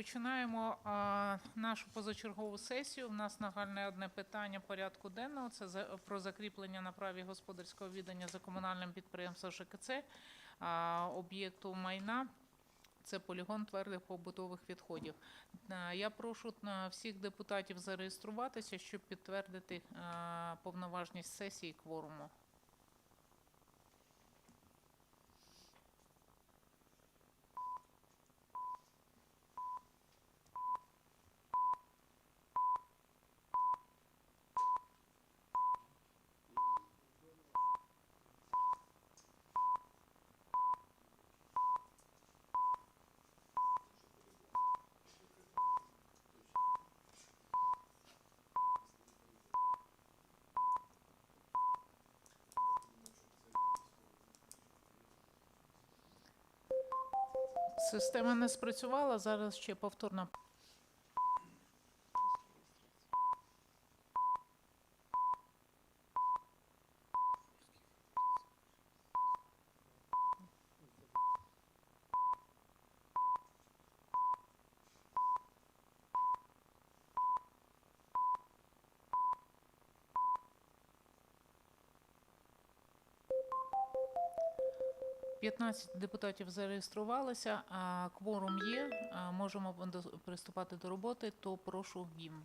Починаємо а, нашу позачергову сесію. У нас нагальне одне питання порядку денного. Це за, про закріплення на праві господарського віддання за комунальним підприємством ЖКЦ а, об'єкту майна. Це полігон твердих побутових відходів. Я прошу всіх депутатів зареєструватися, щоб підтвердити повноважність сесії кворуму. Система не спрацювала. Зараз ще повторна. П'ятнадцять депутатів зареєструвалися, а кворум є. Можемо приступати до роботи, то прошу гімн.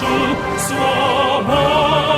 нашу свободу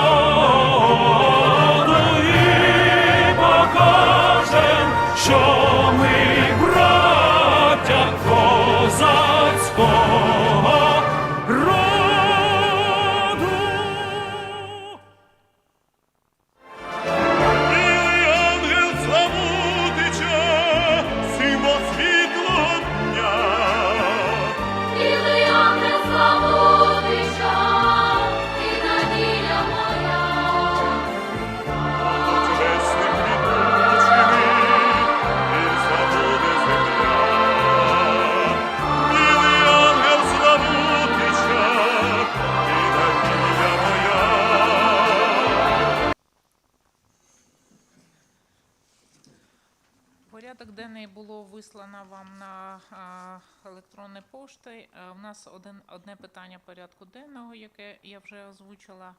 я вже озвучила.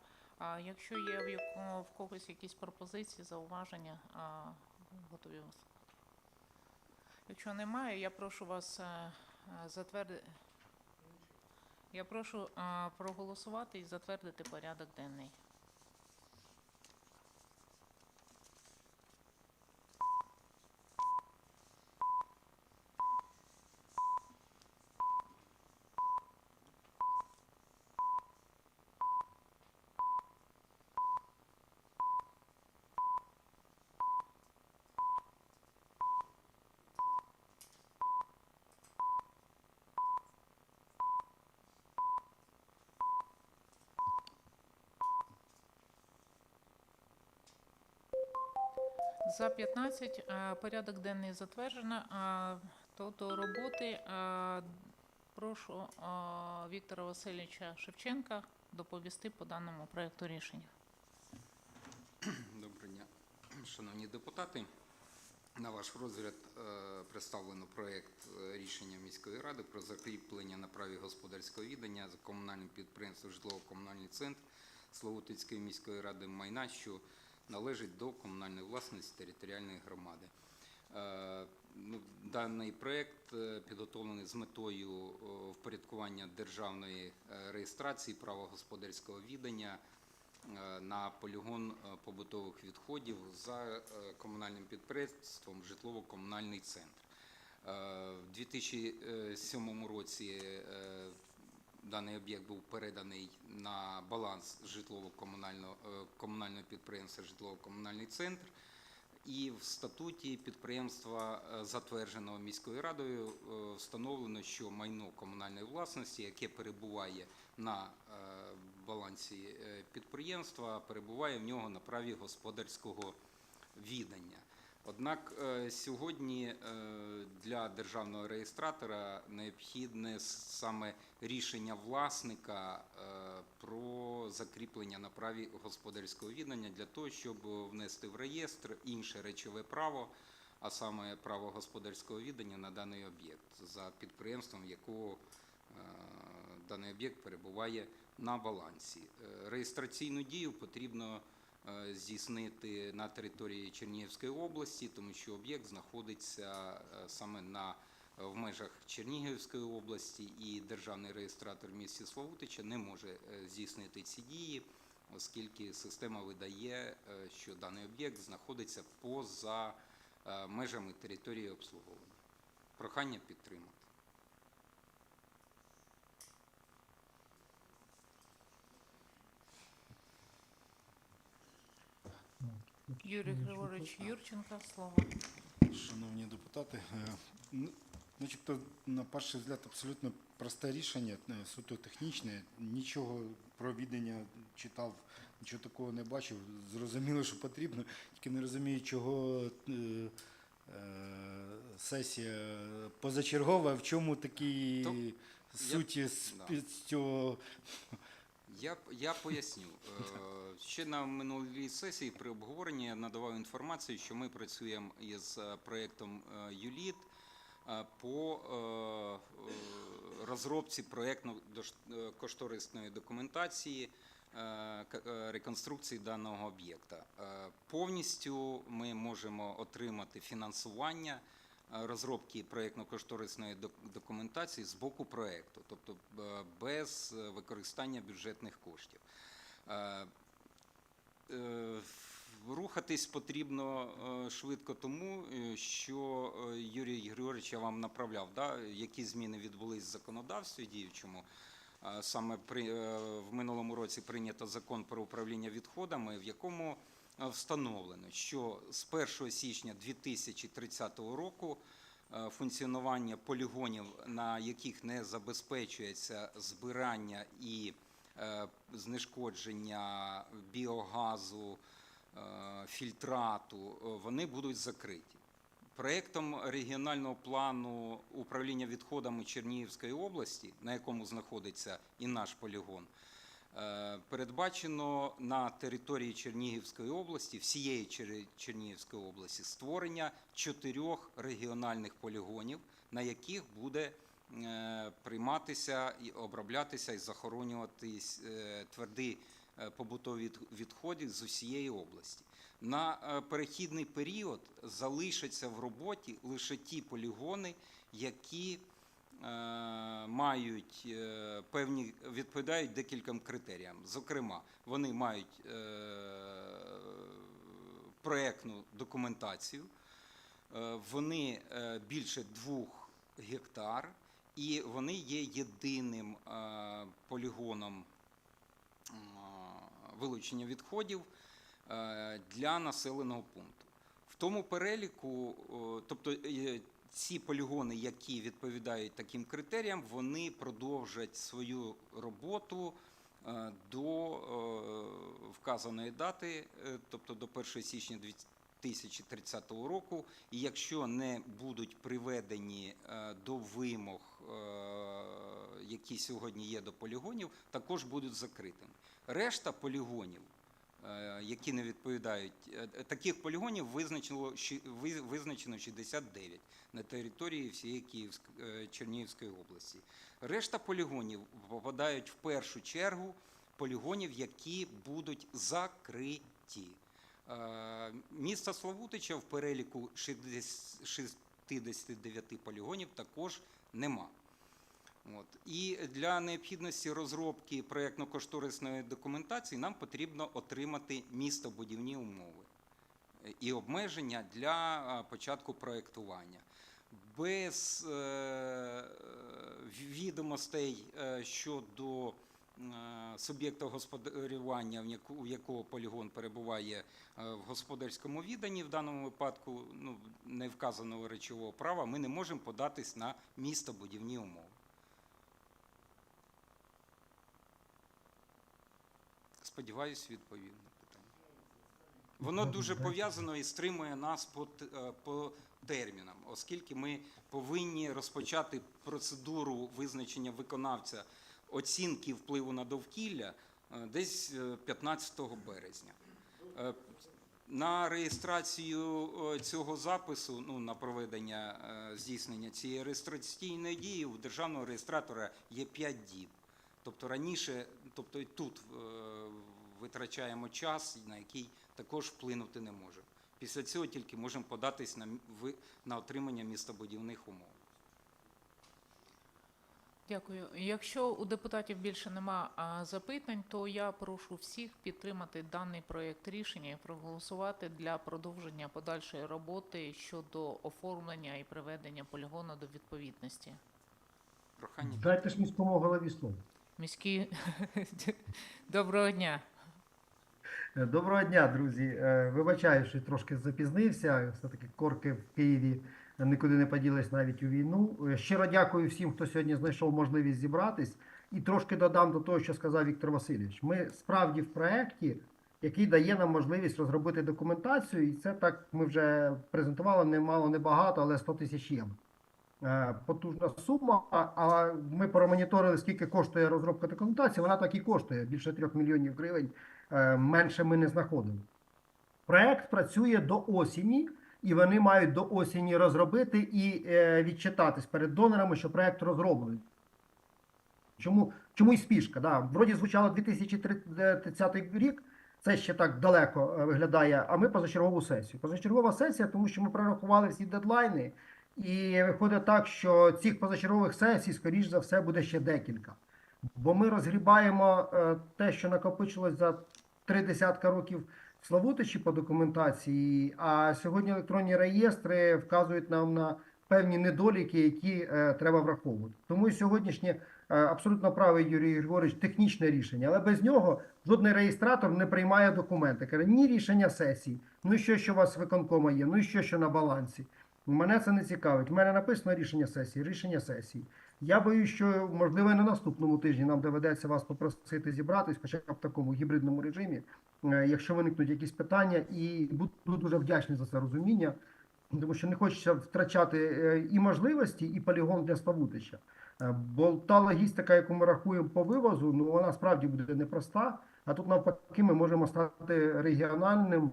Якщо є в, когось якісь пропозиції, зауваження, готові вас. Якщо немає, я прошу вас е, затвердити. Я прошу проголосувати і затвердити порядок денний. За 15 е, порядок денний затверджено. Е, То до роботи е, прошу Віктора Васильовича Шевченка доповісти по даному проекту рішення. Доброго дня, шановні депутати. На ваш розгляд представлено проект е, рішення міської ради про закріплення на праві господарського віддання за комунальним підприємством житлово-комунальний центр Славутицької міської ради майна, що належить до комунальної власності територіальної громади. Е, ну, Даний проєкт е, підготовлений з метою впорядкування державної е, реєстрації права господарського відання е, на полігон побутових відходів за комунальним підприємством Житлово-комунальний центр. В 2007 році даний об'єкт був переданий на баланс житлово-комунального е, комунального підприємства Житлово-комунальний центр. І в статуті підприємства, е, затвердженого міською радою, е, встановлено, що майно комунальної власності, яке перебуває на балансі підприємства, перебуває в нього на праві господарського відання. Однак е, сьогодні е, для державного реєстратора необхідне саме рішення власника е, про закріплення на праві господарського відання для того, щоб внести в реєстр інше речове право, а саме право господарського відання на даний об'єкт за підприємством, якого даний об'єкт перебуває на балансі. Реєстраційну дію потрібно здійснити на території Чернігівської області, тому що об'єкт знаходиться е, саме на в межах Чернігівської області, і державний реєстратор в місті Славутича не може е, здійснити ці дії, оскільки система видає, е, що даний об'єкт знаходиться поза е, межами території обслуговування. Прохання підтримати. Юрій Григорович Юрченко, слово. Шановні депутати, е, ну, начебто, на перший взгляд, абсолютно просте рішення, е, суто технічне. Нічого про відання читав, нічого такого не бачив. Зрозуміло, що потрібно, тільки не розумію, чого е, сесія позачергова, в чому такі суті з, да. з цього. Я, я поясню. Е, Ще на минулій сесії при обговоренні я надавав інформацію, що ми працюємо із е, проєктом е, ЮЛІТ по розробці проєктно-кошторисної документації е, к- е, реконструкції даного об'єкта. Повністю ми можемо отримати фінансування розробки проєктно-кошторисної документації з боку проєкту, тобто е, без е, використання бюджетних коштів. Е, Рухатись потрібно швидко тому, що Юрій Григорович, я вам направляв, да, які зміни відбулись в законодавстві діючому. Саме при, в минулому році прийнято закон про управління відходами, в якому встановлено, що з 1 січня 2030 року е, функціонування полігонів, на яких не забезпечується збирання і е, знешкодження біогазу, е, фільтрату, е, вони будуть закриті. Проєктом регіонального плану управління відходами Чернігівської області, на якому знаходиться і наш полігон, е, передбачено на території Чернігівської області, всієї Чер- Чернігівської області, створення чотирьох регіональних полігонів, на яких буде е, прийматися і оброблятися і захоронюватись е, тверді е, побутові відходи з усієї області. На е, перехідний період залишаться в роботі лише ті полігони, які е, мають е, певні відповідають декільком критеріям. Зокрема, вони мають е, проектну документацію, е, вони е, більше двох гектар, і вони є єдиним е, полігоном е, вилучення відходів е, для населеного пункту. В тому переліку, тобто е, ці полігони, які відповідають таким критеріям, вони продовжать свою роботу е, до е, вказаної дати, е, тобто до 1 січня 2030 року. І якщо не будуть приведені до вимог, які сьогодні є до полігонів, також будуть закритими. Решта полігонів які не відповідають. е, Таких полігонів визначено, визначено 69 на території всієї Київської е, Чернігівської області. Решта полігонів попадають в першу чергу полігонів, які будуть закриті. Е, Місто Славутича в переліку 60 69 полігонів також нема. От. І для необхідності розробки проєктно-кошторисної документації нам потрібно отримати містобудівні умови е, і обмеження для е, початку проєктування. Без е, відомостей щодо суб'єкта господарювання, у якого полігон перебуває в господарському відданні, в даному випадку ну, не вказаного речового права, ми не можемо податись на містобудівні умови. Сподіваюсь, відповів на питання. Воно дуже пов'язано і стримує нас по, е, по термінам, оскільки ми повинні розпочати процедуру визначення виконавця оцінки впливу на довкілля е, десь е, 15 березня. Е, На реєстрацію цього запису, ну на проведення здійснення цієї реєстраційної дії у державного реєстратора є 5 діб. Тобто раніше, тобто і тут витрачаємо час, на який також вплинути не можемо. Після цього тільки можемо податись на, на отримання містобудівних умов. Дякую. Якщо у депутатів більше нема а, запитань, то я прошу всіх підтримати даний проєкт рішення і проголосувати для продовження подальшої роботи щодо оформлення і приведення полігону до відповідності. Прохання Дайте ж міському голові слово. Міські доброго дня. Е, Доброго дня, друзі. Е, Вибачаю, що трошки запізнився. Все-таки корки в Києві нікуди не поділись навіть у війну. Е, Щиро дякую всім, хто сьогодні знайшов можливість зібратись. І трошки додам до того, що сказав Віктор Васильович. Ми справді в проєкті, який дає нам можливість розробити документацію, і це так ми вже презентували немало, небагато, але 100 тисяч євро. Потужна сума, а ми промоніторили, скільки коштує розробка документації. Вона так і коштує більше 3 мільйонів гривень. Е, Менше ми не знаходимо. Проект працює до осені, і вони мають до осені розробити і е, відчитатись перед донорами, що проект розроблений. Чому, чому і спішка? Да. Вроді звучало 2030 рік, це ще так далеко е, виглядає, а ми позачергову сесію. Позачергова сесія, тому що ми прорахували всі дедлайни, і виходить так, що цих позачергових сесій, скоріш за все, буде ще декілька. Бо ми розгрібаємо те, що накопичилось за три десятка років Славутичі по документації, а сьогодні електронні реєстри вказують нам на певні недоліки, які е, треба враховувати. Тому і сьогоднішнє е, абсолютно правий Юрій Григорович технічне рішення, але без нього жодний реєстратор не приймає документи. Каже, ні рішення сесії, ну і що, що у вас виконкома є, ну і що, що на балансі. Мене це не цікавить. У мене написано рішення сесії, рішення сесії. Я боюсь, що можливо на наступному тижні нам доведеться вас попросити зібратись, хоча б в такому гібридному режимі, е, якщо виникнуть якісь питання, і буду дуже вдячний за це розуміння, тому що не хочеться втрачати е, і можливості, і полігон для Славутича. Е, Бо та логістика, яку ми рахуємо по вивозу, ну вона справді буде непроста. А тут навпаки, ми можемо стати регіональним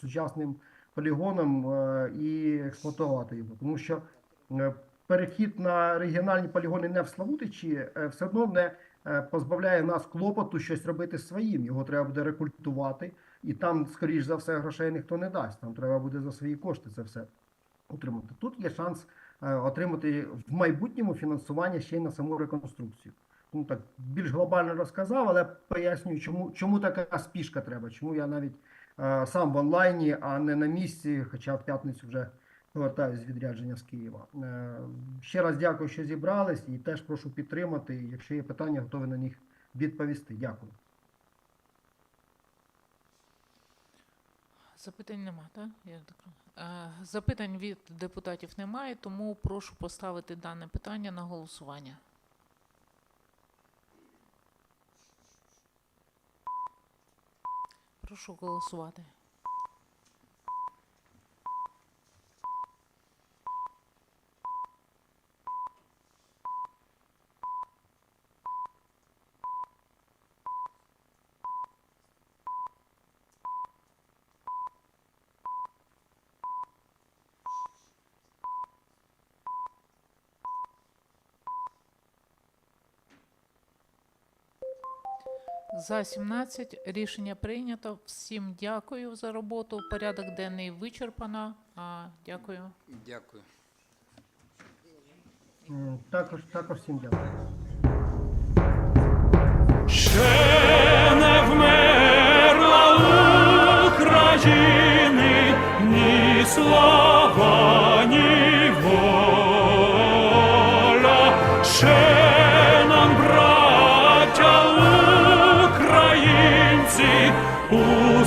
сучасним полігоном е, і експлуатувати його, тому що е, перехід на регіональні полігони не в Славутичі е, все одно не позбавляє нас клопоту щось робити своїм. Його треба буде рекультувати, і там, скоріш за все, грошей ніхто не дасть. Там треба буде за свої кошти це все отримати. Тут є шанс отримати в майбутньому фінансування ще й на саму реконструкцію. Ну так більш глобально розказав, але пояснюю, чому, чому така спішка треба, чому я навіть сам в онлайні, а не на місці, хоча в п'ятницю вже повертаюся з відрядження з Києва. Е, Ще раз дякую, що зібрались, і теж прошу підтримати. Якщо є питання, готовий на них відповісти. Дякую. Запитань нема, так? Я. Е, Запитань від депутатів немає, тому прошу поставити дане питання на голосування. Прошу голосувати. За 17 рішення прийнято. Всім дякую за роботу. Порядок денний вичерпано. А, Дякую. Дякую. М, Також, також всім дякую. Ще не вмерла України ні слава,